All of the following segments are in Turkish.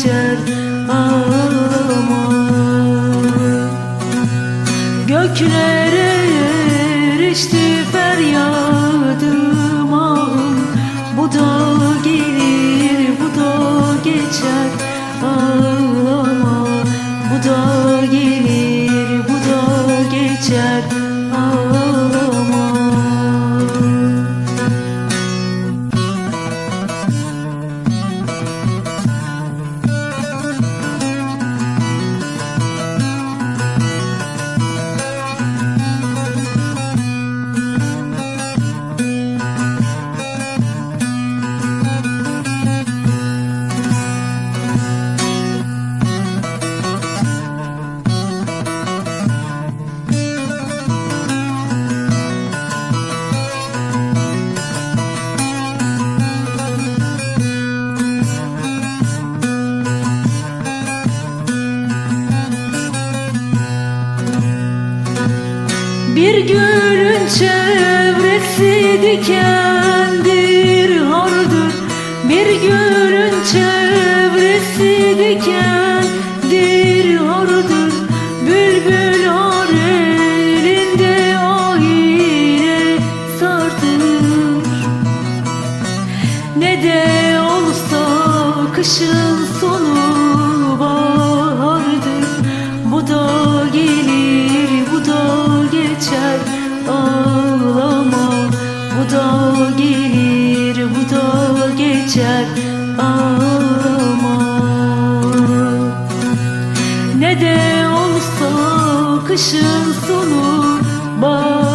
geçer ağlama Göklere erişti feryadım gülün çevresi dikendir hardır Bir gülün çevresi dikendir hardır Bülbül har elinde ahire sardır. Ne de olsa kışın sonu bahardır gelir bu da geçer ağlama ne de olsa kışın sonu bahardır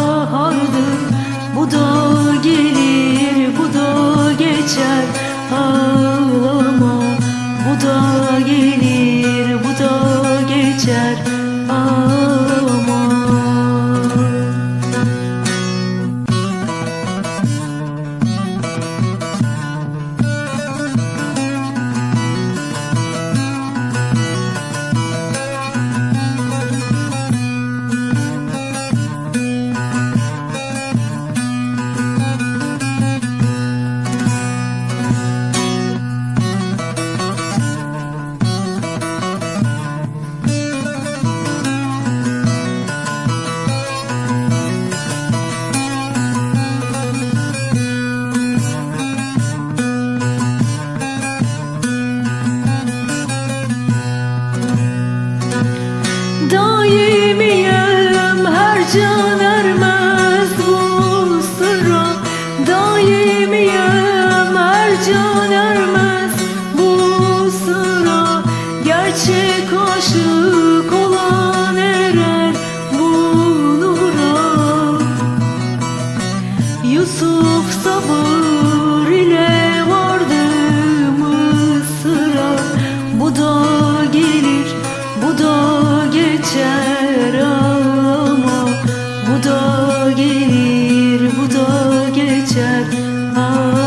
can bu sıra. Daimiyem her can ermez bu sıra. Gerçek aşık olan bu nura. Yusuf sabır ile vardı Mısır'a Bu da gelir, bu da geçer Bu da